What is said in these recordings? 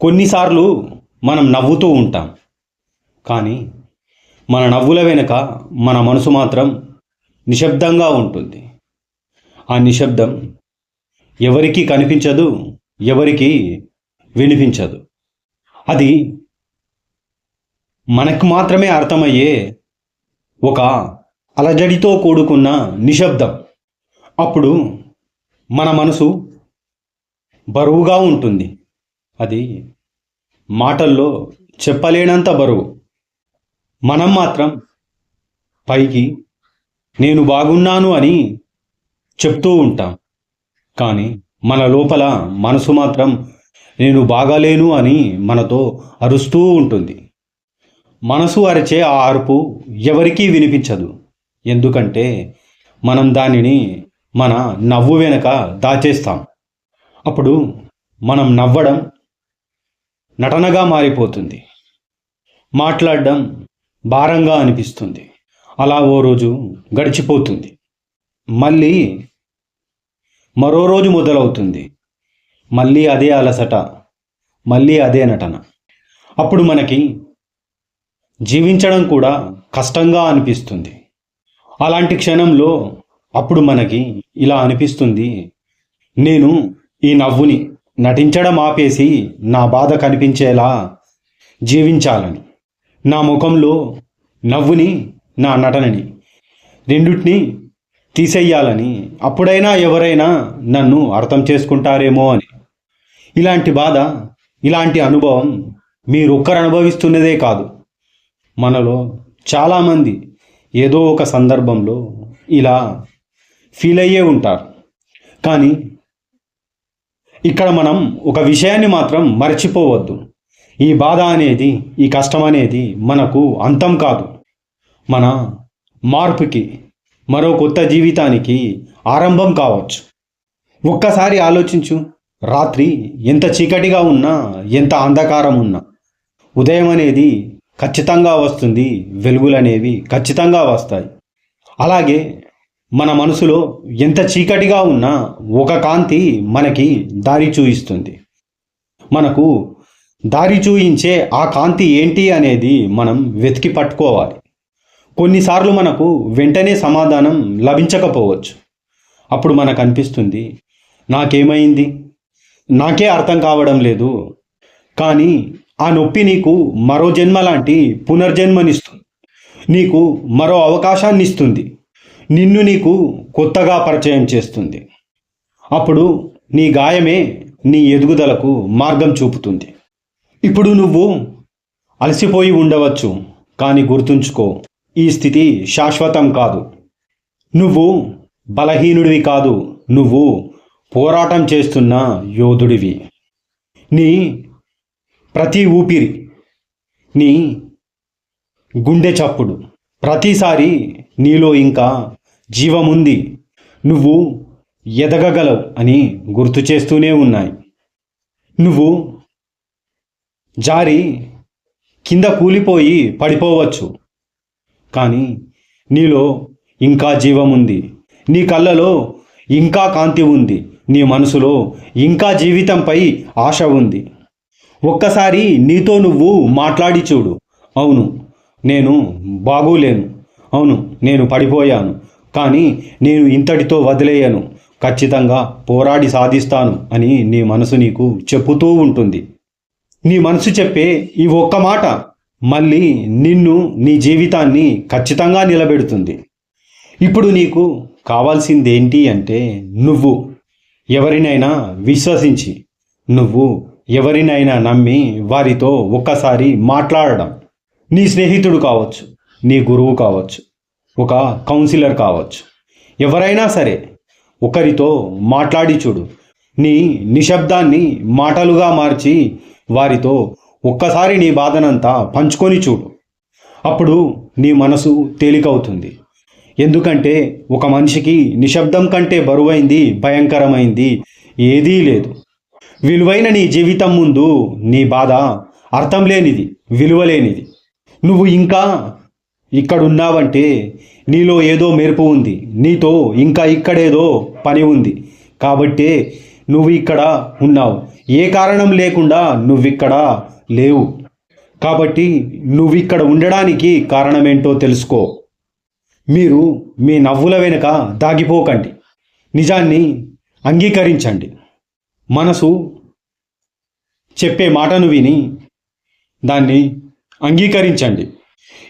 కొన్నిసార్లు మనం నవ్వుతూ ఉంటాం. కానీ మన నవ్వుల వెనుక మన మనసు మాత్రం నిశ్శబ్దంగా ఉంటుంది. ఆ నిశ్శబ్దం ఎవరికీ కనిపించదు ఎవరికీ వినిపించదు. అది మనకు మాత్రమే అర్థమయ్యే ఒక అలజడితో కూడుకున్న నిశ్శబ్దం. అప్పుడు మన మనసు బరువుగా ఉంటుంది. అది మాటల్లో చెప్పలేనంత బరువు. మనం మాత్రం పైకి నేను బాగున్నాను అని చెప్తూ ఉంటాం. కానీ మన లోపల మనసు మాత్రం నేను బాగాలేను అని మనతో అరుస్తూ ఉంటుంది. మనసు అరిచే ఆ అరుపు ఎవరికీ వినిపించదు. ఎందుకంటే మనం దానిని మన నవ్వు వెనక దాచేస్తాం. అప్పుడు మనం నవ్వడం నటనగా మారిపోతుంది. మాట్లాడడం భారంగా అనిపిస్తుంది. అలా ఓ రోజు గడిచిపోతుంది. మళ్ళీ మరో రోజు మొదలవుతుంది. మళ్ళీ అదే అలసట. మళ్ళీ అదే నటన. అప్పుడు మనకి జీవించడం కూడా కష్టంగా అనిపిస్తుంది. అలాంటి క్షణంలో అప్పుడు మనకి ఇలా అనిపిస్తుంది. నేను ఈ నవ్వుని నటించడం ఆపేసి నా బాధ కనిపించేలా జీవించాలని. నా ముఖంలో నవ్వుని నా నటనని రెండిటిని తీసేయాలని అప్పుడైనా ఎవరైనా నన్ను అర్థం చేసుకుంటారేమో అని. ఇలాంటి బాధ ఇలాంటి అనుభవం మీరొక్కరు అనుభవిస్తున్నదే కాదు. మనలో చాలామంది ఏదో ఒక సందర్భంలో ఇలా ఫీల్ అయ్యే ఉంటారు. కానీ ఇక్కడ మనం ఒక విషయాన్ని మాత్రం మర్చిపోవద్దు. ఈ బాధ అనేది ఈ కష్టం అనేది మనకు అంతం కాదు. మన మార్పుకి మరో కొత్త జీవితానికి ఆరంభం కావచ్చు. ఒక్కసారి ఆలోచించు రాత్రి ఎంత చీకటిగా ఉన్నా ఎంత అంధకారం ఉన్నా ఉదయం అనేది ఖచ్చితంగా వస్తుంది వెలుగులనేవి ఖచ్చితంగా వస్తాయి. అలాగే మన మనసులో ఎంత చీకటిగా ఉన్నా ఒక కాంతి మనకి దారి చూయిస్తుంది. మనకు దారి చూయించే ఆ కాంతి ఏంటి అనేది మనం వెతికి పట్టుకోవాలి. కొన్నిసార్లు మనకు వెంటనే సమాధానం లభించకపోవచ్చు. అప్పుడు మనకు అనిపిస్తుంది నాకేమైంది? నాకే అర్థం కావడం లేదు. కానీ ఆ నొప్పి నీకు మరో జన్మ లాంటి పునర్జన్మనిస్తుంది. నీకు మరో అవకాశాన్ని ఇస్తుంది నిన్ను నీకు కొత్తగా పరిచయం చేస్తుంది. అప్పుడు నీ గాయమే నీ ఎదుగుదలకు మార్గం చూపుతుంది. ఇప్పుడు నువ్వు అలసిపోయి ఉండవచ్చు కానీ గుర్తుంచుకో ఈ స్థితి శాశ్వతం కాదు. నువ్వు బలహీనుడివి కాదు నువ్వు పోరాటం చేస్తున్న యోధుడివి. నీ ప్రతి ఊపిరి నీ గుండె చప్పుడు ప్రతిసారి నీలో ఇంకా జీవముంది. నువ్వు ఎదగగలవు అని గుర్తు చేస్తూనే ఉన్నాయి. నువ్వు జారి కింద కూలిపోయి పడిపోవచ్చు. కానీ నీలో ఇంకా జీవం ఉంది నీ కళ్ళలో ఇంకా కాంతి ఉంది. నీ మనసులో ఇంకా జీవితంపై ఆశ ఉంది. ఒక్కసారి నీతో నువ్వు మాట్లాడి చూడు. అవును నేను బాగోలేను. అవును నేను పడిపోయాను. కానీ నేను ఇంతటితో వదిలేయను. ఖచ్చితంగా పోరాడి సాధిస్తాను అని నీ మనసు నీకు చెప్పుతూ ఉంటుంది. నీ మనసు చెప్పే ఈ ఒక్క మాట మళ్ళీ నిన్ను నీ జీవితాన్ని ఖచ్చితంగా నిలబెడుతుంది. ఇప్పుడు నీకు కావాల్సిందేంటి అంటే నువ్వు ఎవరినైనా విశ్వసించి నువ్వు ఎవరినైనా నమ్మి వారితో ఒక్కసారి మాట్లాడడం. నీ స్నేహితుడు కావచ్చు నీ గురువు కావచ్చు ఒక కౌన్సిలర్ కావచ్చు. ఎవరైనా సరే ఒకరితో మాట్లాడి చూడు. నీ నిశ్శబ్దాన్ని మాటలుగా మార్చి వారితో ఒక్కసారి నీ బాధనంతా పంచుకొని చూడు. అప్పుడు నీ మనసు తేలికవుతుంది. ఎందుకంటే ఒక మనిషికి నిశ్శబ్దం కంటే బరువైంది భయంకరమైంది ఏదీ లేదు. విలువైన నీ జీవితం ముందు నీ బాధ అర్థం లేనిది విలువలేనిది నువ్వు ఇంకా ఇక్కడున్నావంటే నీలో ఏదో మెరుపు ఉంది. నీతో ఇంకా ఇక్కడేదో పని ఉంది. కాబట్టే నువ్వు ఇక్కడ ఉన్నావు. ఏ కారణం లేకుండా నువ్విక్కడ లేవు. కాబట్టి నువ్విక్కడ ఉండడానికి కారణమేంటో తెలుసుకో. మీరు మీ నవ్వుల వెనుక దాగిపోకండి. నిజాన్ని అంగీకరించండి. మనసు చెప్పే మాటను విని దాన్ని అంగీకరించండి.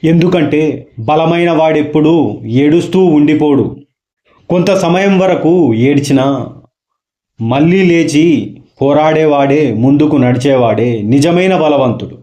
ఎందుకంటే బలమైన వాడెప్పుడూ ఏడుస్తూ ఉండిపోడు. కొంత సమయం వరకు ఏడ్చినా మళ్ళీ లేచి పోరాడేవాడే ముందుకు నడిచేవాడే నిజమైన బలవంతుడు.